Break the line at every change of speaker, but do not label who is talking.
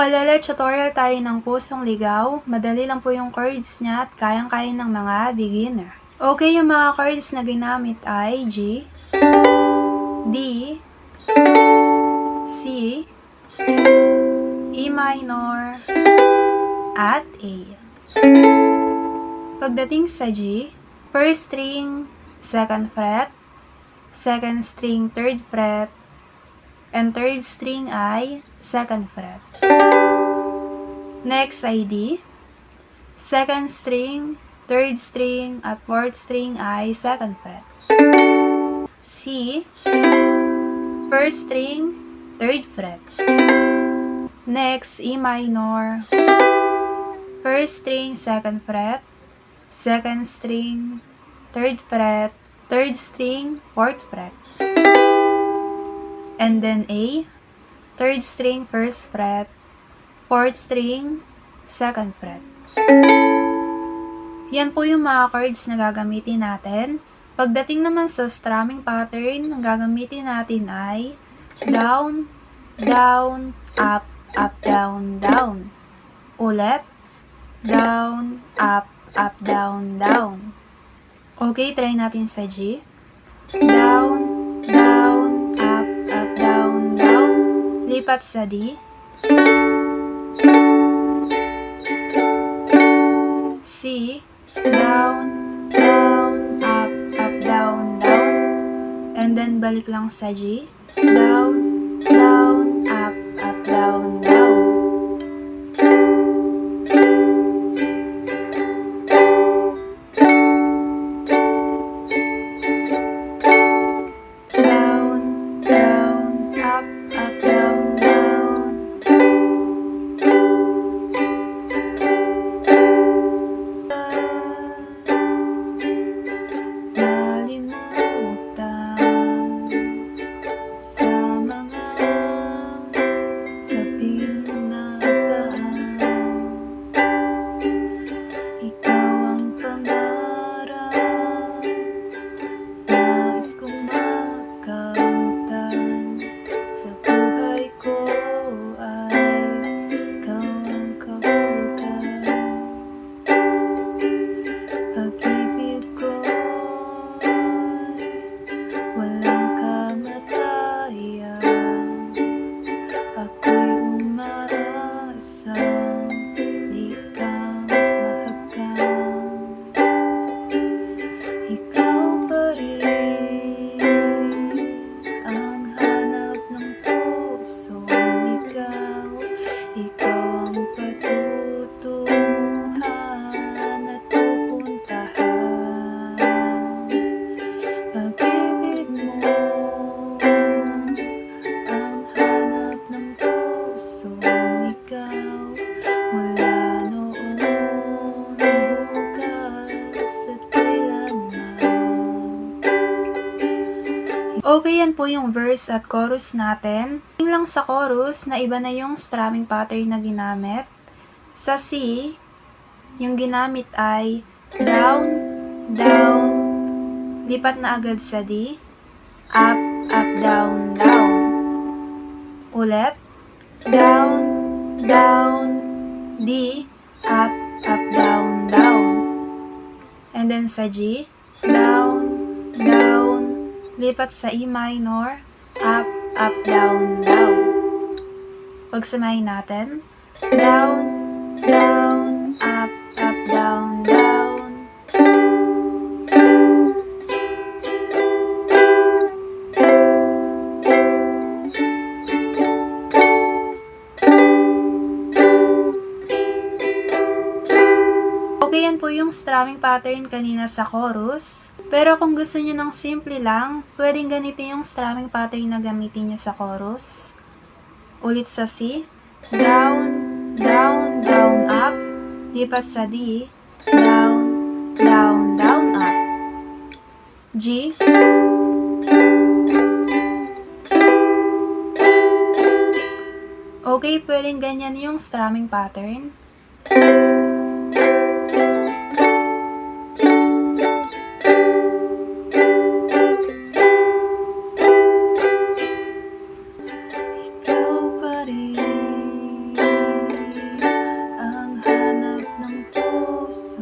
Ukulele tutorial tayo ng pusong ligaw. Madali lang po yung chords niya at kayang-kaya ng mga beginner. Okay, yung mga chords na ginamit ay G, D, C, E minor, at A. Pagdating sa G, first string, second fret, second string, third fret, and third string ay second fret. Next ay D, second string, third string, at fourth string ay second fret. C, first string, third fret. Next, E minor, first string, second fret, second string, third fret, third string, fourth fret. And then A, third string, first fret, fourth string, second fret. Yan po yung mga chords na gagamitin natin. Pagdating naman sa strumming pattern, ang gagamitin natin ay down, down, up, up, down, down. Ulit, down, up, up, down, down. Okay, try natin sa G. Down, down, up, up, down, down. Lipat sa D. balik lang sa G. Okay, yan po yung verse at chorus natin. Yung lang sa chorus na iba na yung strumming pattern na ginamit. Sa C, yung ginamit ay down, down, lipat na agad sa D, up, up, down, down. Ulit, down, down, D, up, up, down, down. And then sa G, down, lipat sa E minor, up, up, down, down. Pagsamahin natin, down, down, strumming pattern kanina sa chorus. Pero kung gusto nyo ng simple lang, pwedeng ganito yung strumming pattern na gamitin nyo sa chorus. Ulit sa C. Down, down, down, up. Lipat sa D. Down, down, down, up. G. Okay, pwedeng ganyan yung strumming pattern. lost